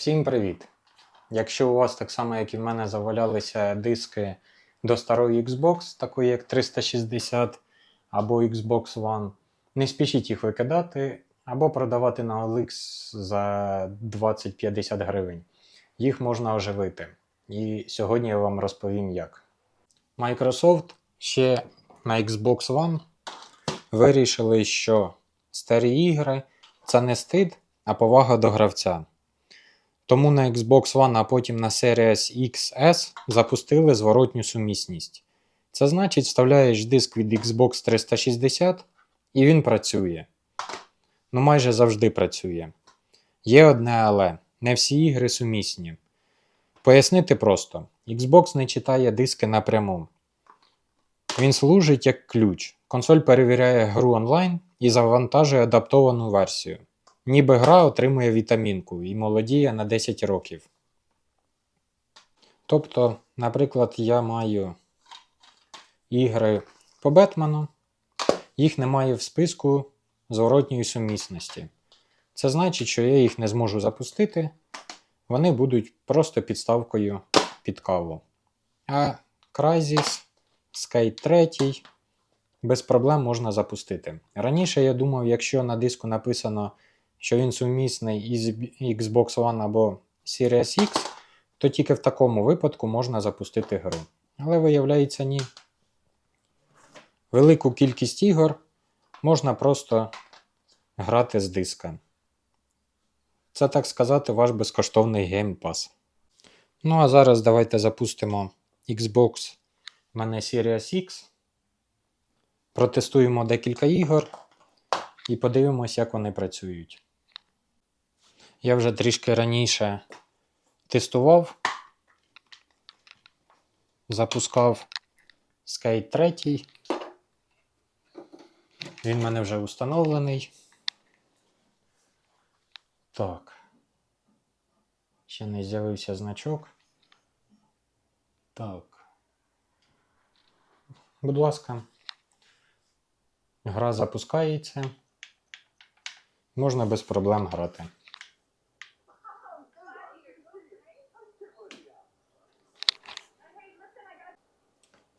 Всім привіт! Якщо у вас так само, як і в мене, завалялися диски до старої Xbox, такої як 360 або Xbox One, не спішіть їх викидати або продавати на OLX за 20-50 гривень. Їх можна оживити. І сьогодні я вам розповім як. Microsoft ще на Xbox One вирішили, що старі ігри це не стид, а повага до гравця. Тому на Xbox One, а потім на Series XS запустили зворотню сумісність. Це значить, вставляєш диск від Xbox 360 і він працює. Ну майже завжди працює. Є одне але не всі ігри сумісні. Пояснити просто: Xbox не читає диски напряму. Він служить як ключ. Консоль перевіряє гру онлайн і завантажує адаптовану версію. Ніби гра отримує вітамінку і молодіє на 10 років. Тобто, наприклад, я маю ігри по Бетмену, їх немає в списку зворотньої сумісності. Це значить, що я їх не зможу запустити, вони будуть просто підставкою під каву. А Crysis, Skate 3 без проблем можна запустити. Раніше я думав, якщо на диску написано що він сумісний із Xbox One або Series X, то тільки в такому випадку можна запустити гру. Але виявляється, ні. Велику кількість ігор можна просто грати з диска. Це, так сказати, ваш безкоштовний Pass. Ну, а зараз давайте запустимо Xbox мене Series X. Протестуємо декілька ігор і подивимось, як вони працюють. Я вже трішки раніше тестував, запускав Skate 3. Він в мене вже установлений. Так. Ще не з'явився значок. Так. Будь ласка, гра запускається. Можна без проблем грати.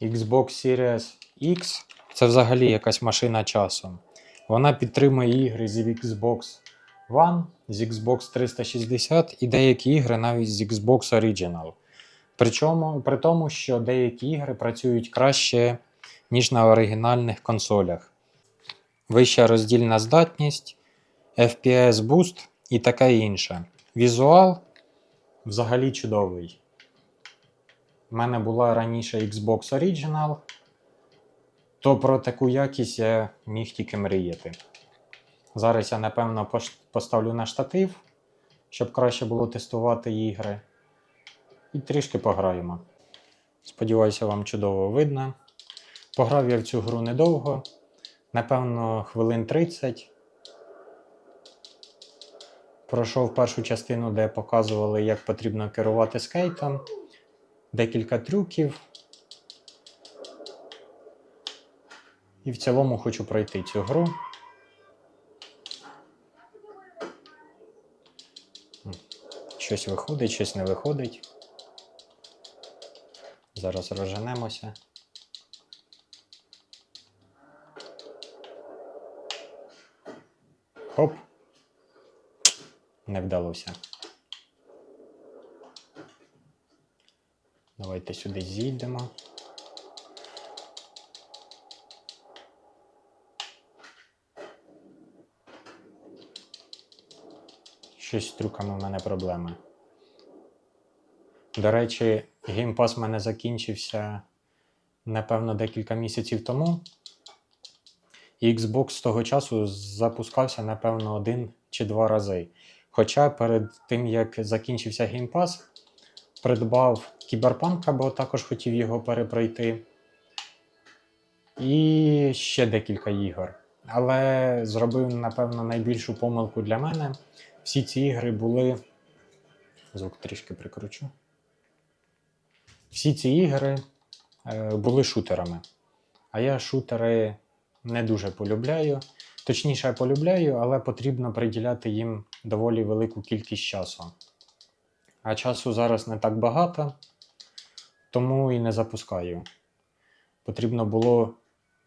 Xbox Series X це взагалі якась машина часу. Вона підтримує ігри з Xbox One, з Xbox 360 і деякі ігри навіть з Xbox Original. Причому, при тому, що деякі ігри працюють краще, ніж на оригінальних консолях. Вища роздільна здатність, FPS Boost і таке інше. Візуал взагалі чудовий. У мене була раніше Xbox Original, то про таку якість я міг тільки мріяти. Зараз я, напевно, поставлю на штатив, щоб краще було тестувати ігри. І трішки пограємо. Сподіваюся, вам чудово видно. Пограв я в цю гру недовго, напевно, хвилин 30. Пройшов першу частину, де показували, як потрібно керувати скейтом декілька трюків. І в цілому хочу пройти цю гру. Щось виходить, щось не виходить. Зараз розженемося. Хоп. Не вдалося. Давайте сюди зійдемо. Щось з трюками в мене проблеми. До речі, геймпас в мене закінчився, напевно, декілька місяців тому. І Xbox з того часу запускався, напевно, один чи два рази. Хоча перед тим, як закінчився геймпас, придбав Кіберпанка, бо також хотів його перепройти. І ще декілька ігор. Але зробив, напевно, найбільшу помилку для мене. Всі ці ігри були. Звук трішки прикручу. Всі ці ігри е, були шутерами. А я шутери не дуже полюбляю. Точніше, я полюбляю, але потрібно приділяти їм доволі велику кількість часу. А часу зараз не так багато, тому і не запускаю. Потрібно було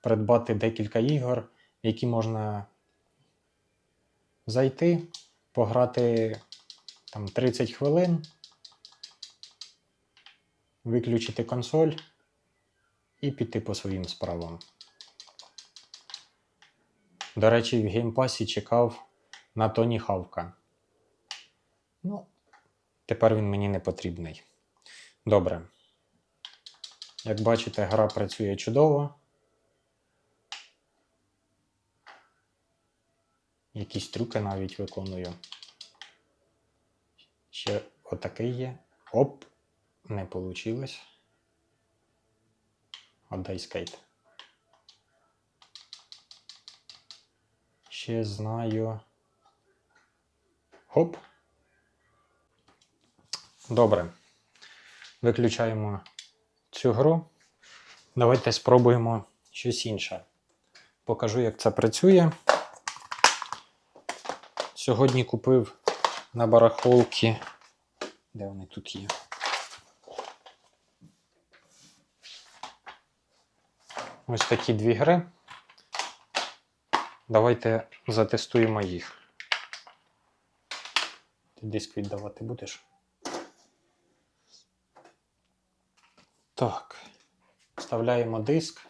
придбати декілька ігор, які можна зайти, пограти там 30 хвилин, виключити консоль і піти по своїм справам. До речі, в геймпасі чекав на Тоні Хавка. Ну, тепер він мені не потрібний. Добре. Як бачите, гра працює чудово. Якісь трюки навіть виконую. Ще отакий є. Оп, не вийшло. Отдай скейт. Ще знаю. Хоп. Добре. Виключаємо цю гру. Давайте спробуємо щось інше. Покажу, як це працює. Сьогодні купив на барахолці. Де вони тут є? Ось такі дві гри. Давайте затестуємо їх. Ти диск віддавати будеш? Так. Вставляємо диск.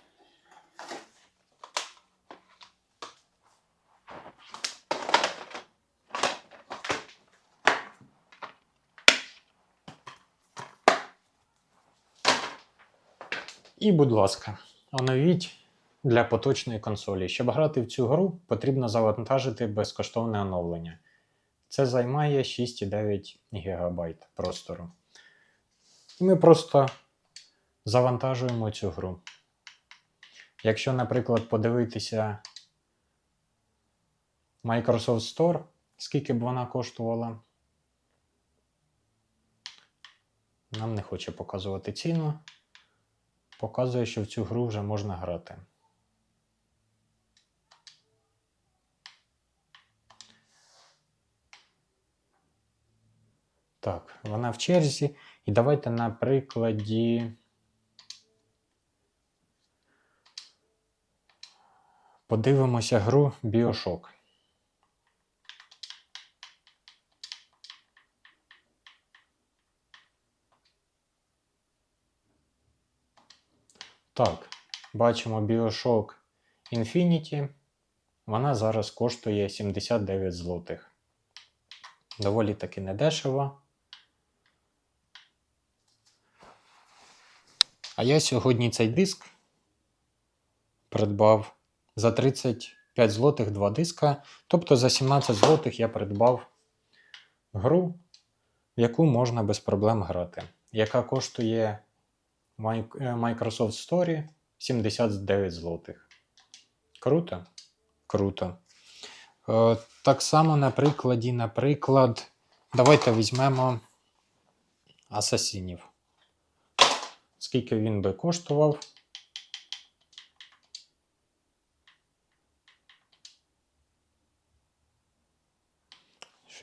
І, будь ласка, оновіть для поточної консолі. Щоб грати в цю гру, потрібно завантажити безкоштовне оновлення. Це займає 6,9 ГБ простору. І ми просто завантажуємо цю гру. Якщо, наприклад, подивитися Microsoft Store, скільки б вона коштувала, нам не хоче показувати ціну. Показує, що в цю гру вже можна грати. Так, вона в черзі. І давайте на прикладі. Подивимося гру Bioshock. Так, бачимо Bioshock Infinity. Вона зараз коштує 79 злотих. Доволі таки недешево. А я сьогодні цей диск придбав за 35 злотих два диска. Тобто за 17 злотих я придбав гру, в яку можна без проблем грати, яка коштує е, Microsoft Store 79 злотих. Круто? Круто. Е, так само на прикладі, наприклад, давайте візьмемо асасінів. Скільки він би коштував?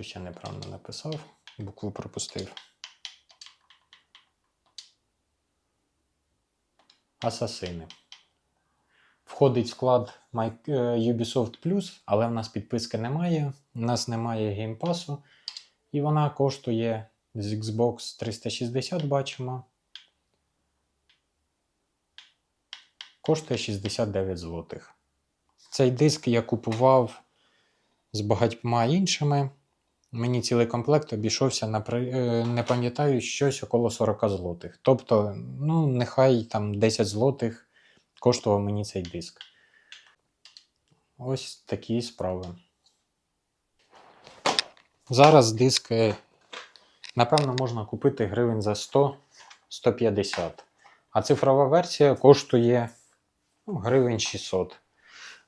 Щось я неправильно написав, букву пропустив. Асасини. Входить в склад е, Ubisoft Plus, але в нас підписки немає. У нас немає геймпасу. І вона коштує з Xbox 360, бачимо. Коштує 69 злотих. Цей диск я купував з багатьма іншими. Мені цілий комплект обійшовся на е, не пам'ятаю щось около 40 злотих. Тобто, ну, нехай там 10 злотих коштував мені цей диск. Ось такі справи. Зараз диски, напевно, можна купити гривень за 100-150. А цифрова версія коштує ну, гривень 600.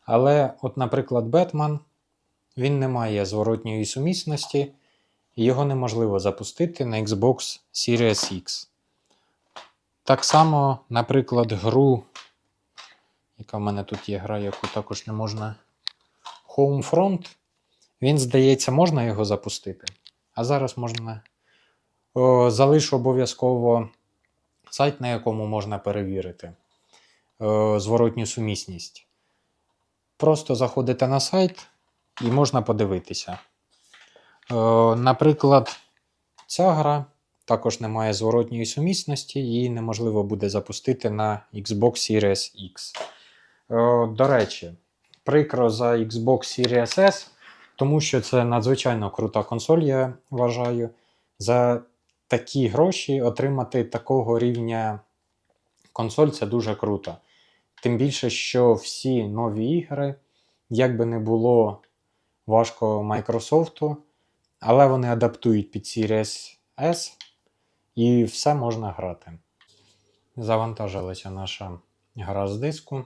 Але, от, наприклад, Бетмен, він не має зворотньої сумісності, і його неможливо запустити на Xbox Series X. Так само, наприклад, гру, яка в мене тут є гра, яку також не можна. Homefront. Він, здається, можна його запустити. А зараз можна О, залишу обов'язково сайт, на якому можна перевірити е, зворотню сумісність. Просто заходите на сайт і можна подивитися. Е, Наприклад, ця гра також не має зворотньої сумісності, її неможливо буде запустити на Xbox Series X. Е, До речі, прикро за Xbox Series S, тому що це надзвичайно крута консоль, я вважаю. За такі гроші отримати такого рівня консоль це дуже круто. Тим більше, що всі нові ігри, як би не було важко Microsoft, але вони адаптують під Series S і все можна грати. Завантажилася наша гра з диску.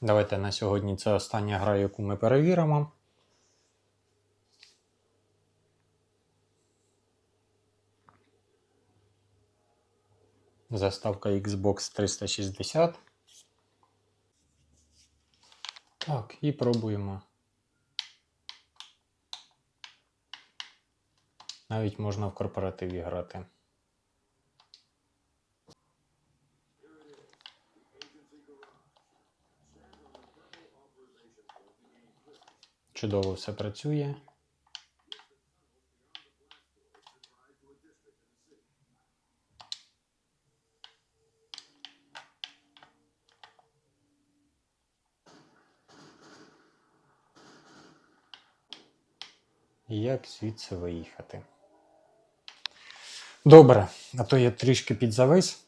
Давайте на сьогодні це остання гра, яку ми перевіримо. Заставка Xbox 360. Так, і пробуємо. Навіть можна в корпоративі грати. Чудово все працює. Як звідси виїхати? Добре, а то я трішки підзавис.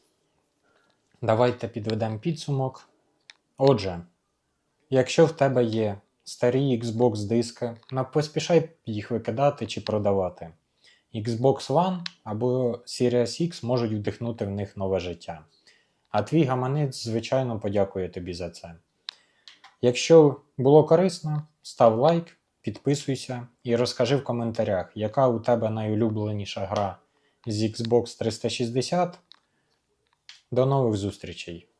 Давайте підведемо підсумок. Отже, якщо в тебе є старі Xbox диски, не поспішай їх викидати чи продавати. Xbox One або Series X можуть вдихнути в них нове життя. А твій гаманець, звичайно, подякує тобі за це. Якщо було корисно, став лайк, підписуйся і розкажи в коментарях, яка у тебе найулюбленіша гра з Xbox 360. До нових зустрічей!